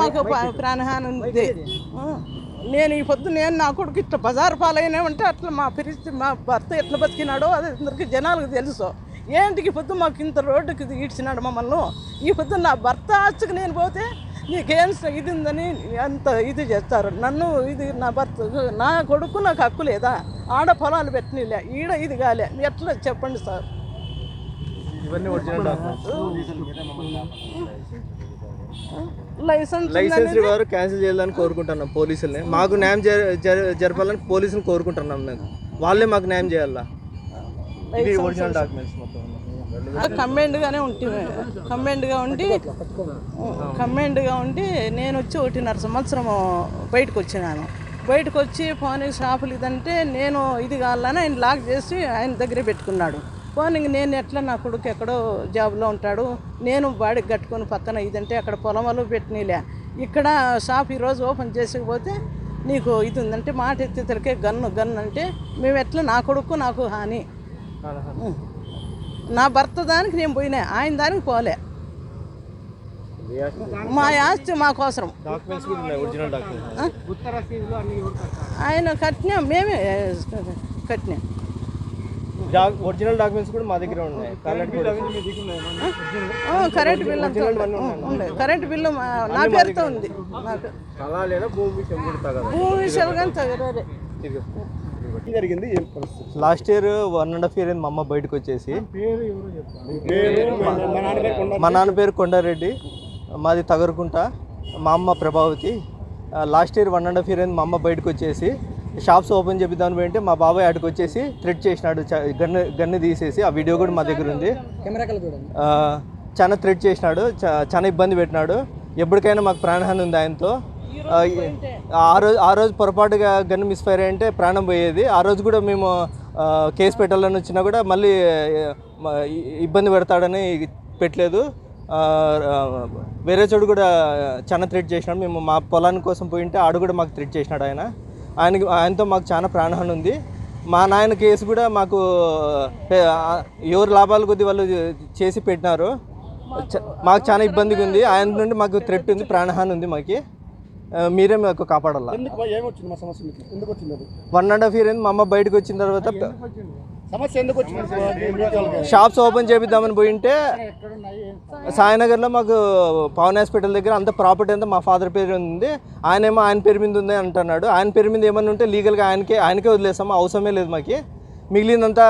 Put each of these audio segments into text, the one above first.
నాకు పా- ప్రాణహాని ఉంది. నేను ఈ పొద్దు నేను నా కొడుకు ఇట్లా బజారు పాలైనామంటే అట్లా మా పరిస్థితి మా భర్త ఎట్లా బతికినాడో అది అందరికీ జనాలకు తెలుసు. ఏంటికి ఈ పొద్దు మాకు ఇంత రోడ్డుకి ఈడ్చినాడు మమ్మల్ని? ఈ పొద్దు నా భర్త ఆస్తికి నేను పోతే నీకేం ఇది ఉందని అంత ఇది చేస్తారు. నన్ను ఇది నా భర్త నా కొడుకు నాకు హక్కు లేదా? ఆడ పొలాలు పెట్టినలే ఈడ ఇది కాలే. ఎట్లా చెప్పండి సార్? ఇవన్నీ లైసెన్స్ లైసెన్స్ వారు క్యాన్సిల్ చేయాలని కోరుకుంటున్నాం పోలీసుల్ని. మాకు న్యాయం జర- జర- జరపాలని పోలీసులు కోరుకుంటున్నాం మేము. వాళ్ళే మాకు న్యాయం చేయాలా? ఇది ఒరిజినల్ డాక్యుమెంట్స్ మొత్తం. కంబైండ్గానే ఉంటుంది కంబైండ్గా ఉండి కంబైండ్గా ఉండి నేను వచ్చి ఒకటిన్నర సంవత్సరం బయటకు వచ్చినాను. బయటకు వచ్చి ఫోన్ షాపులు ఇదంటే నేను ఇది కావాలని ఆయన లాక్ చేసి ఆయన దగ్గరే పెట్టుకున్నాడు. ఇంక నేను ఎట్లా నా కొడుకు ఎక్కడో జాబ్లో ఉంటాడు నేను బాడీకి కట్టుకొని పక్కన ఇదంటే అక్కడ పొలంలో పెట్టినలే. ఇక్కడ షాప్ ఈరోజు ఓపెన్ చేసకపోతే నీకు ఇది ఉందంటే మాట ఎత్తితలకే గన్ను గన్ అంటే మేము ఎట్లా నా కొడుకు నాకు హాని. నా భర్త దానికి నేను పోయినా ఆయన దానికి పోలే. మా ఆస్తి మా కోసం ఆయన కట్టినాం మేమే కట్టినాం. ఒరిజినల్ డాక్యుమెంట్స్ కూడా మా దగ్గర ఉన్నాయి. కరెంట్ బిల్ అంతా ఉంది. ఉంది కరెంట్ బిల్లు నా పేరుతో ఉంది. భూమి విషయాలు కానీ తగ్గరే జరిగింది? Last year one and half year అయింది మా అమ్మ బయటకు వచ్చేసి. మా నాన్న పేరు కొండారెడ్డి. మాది తగరుకుంట. మా అమ్మ Prabhavati. Last year one and half year అయింది మా అమ్మ బయటకు వచ్చేసి. షాప్స్ ఓపెన్ చేపిద్దామని పోయింటే మా బాబాయ్ ఆడికి వచ్చేసి థ్రెట్ చేసినాడు. చ- గన్ను గన్ను తీసేసి. ఆ వీడియో కూడా మా దగ్గర ఉంది. ఆ, చాలా థ్రెట్ చేసినాడు. చ- చాలా ఇబ్బంది పెట్టినాడు. ఎప్పటికైనా మాకు ప్రాణహాని ఉంది ఆయనతో. ఆ, రోజు ఆ రోజు పొరపాటుగా గన్ను మిస్ఫైర్ అయ్యంటే ప్రాణం పోయేది. ఆ రోజు కూడా మేము కేసు పెట్టాలని వచ్చినా కూడా మళ్ళీ ఇబ్బంది పెడతాడని పెట్టలేదు. వేరే చోటు కూడా చాలా థ్రెట్ చేసినాడు. మేము మా పొలాని కోసం పోయింటే ఆడు కూడా మాకు థ్రెట్ చేసినాడు ఆయన. ఆయనకి ఆయనతో మాకు చాలా ప్రాణహాని ఉంది. మా నాయన కేసు కూడా మాకు ఎవరు లాభాల కొద్దీ వాళ్ళు చేసి పెట్టినారు. మాకు చాలా ఇబ్బందిగా ఉంది. ఆయన నుండి మాకు థ్రెట్ ఉంది ప్రాణహాని ఉంది మాకు. మీరే మాకు కాపాడాలా? వన్ అండ్ హాఫ్ ఇయర్ అయింది. మా అమ్మ బయటకు వచ్చిన తర్వాత సమస్య ఎందుకు వచ్చింది? మీకు వాళ్ళకి? షాప్స్ ఓపెన్ చేపిద్దామని పోయింటే సాయినగర్లో మాకు పవన్ హాస్పిటల్ దగ్గర అంత ప్రాపర్టీ అంతా మా ఫాదర్ పేరు ఉంది. ఆయనేమో ఆయన పేరు మీద ఉంది అంటున్నాడు. ఆయన పేరు మీద ఏమన్నా ఉంటే లీగల్గా ఆయనకే ఆయనకే వదిలేస్తాము? అవసరమే లేదు మాకు. మిగిలిందంతా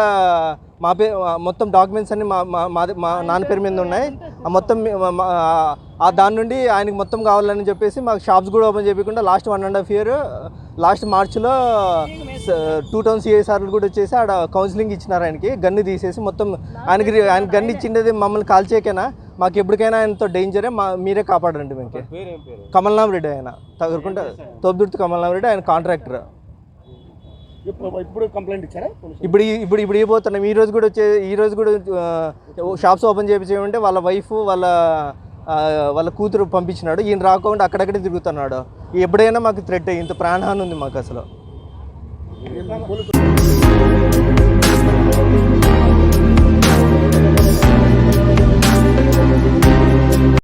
మా పేరు మొత్తం డాక్యుమెంట్స్ అన్ని మా మా మాది- మా నాన్న పేరు మీద ఉన్నాయి. ఆ మొత్తం ఆ దాని నుండి ఆయనకి మొత్తం కావాలని చెప్పేసి మాకు షాప్స్ కూడా ఓపెన్ చేయకుండా last one and half year last మార్చ్లో టూ థౌసండ్ సిఐసార్లు కూడా వచ్చేసి ఆడ కౌన్సిలింగ్ ఇచ్చినారు ఆయనకి. గన్ను తీసేసి మొత్తం ఆయనకి ఆయన గన్ను ఇచ్చిండేది మమ్మల్ని కాల్చేకైనా? మాకు ఎప్పటికైనా ఆయనతో డేంజరే మా మీరే కాపాడండి మీకు. కమల్నామ్ రెడ్డి ఆయన. తగురుకుంటే తోపుదుర్తి కమల్నామ్ రెడ్డి ఆయన కాంట్రాక్టర్ ఇప్పుడు ఇప్పుడు కంప్లైంట్ ఇచ్చారా? ఇప్పుడు ఈ- ఇప్పుడు ఇప్పుడు ఇవ్వబోతున్నాం ఈ రోజు కూడా వచ్చే ఈ రోజు కూడా షాప్స్ ఓపెన్ చేయించమంటే వాళ్ళ వైఫ్ వాళ్ళ వాళ్ళ కూతురు పంపించినాడు. ఈయన రాకుండా అక్కడక్కడే తిరుగుతున్నాడు. ఎప్పుడైనా మాకు థ్రెట్ ఇంత ప్రాణహాని ఉంది మాకు అసలు. 你放过。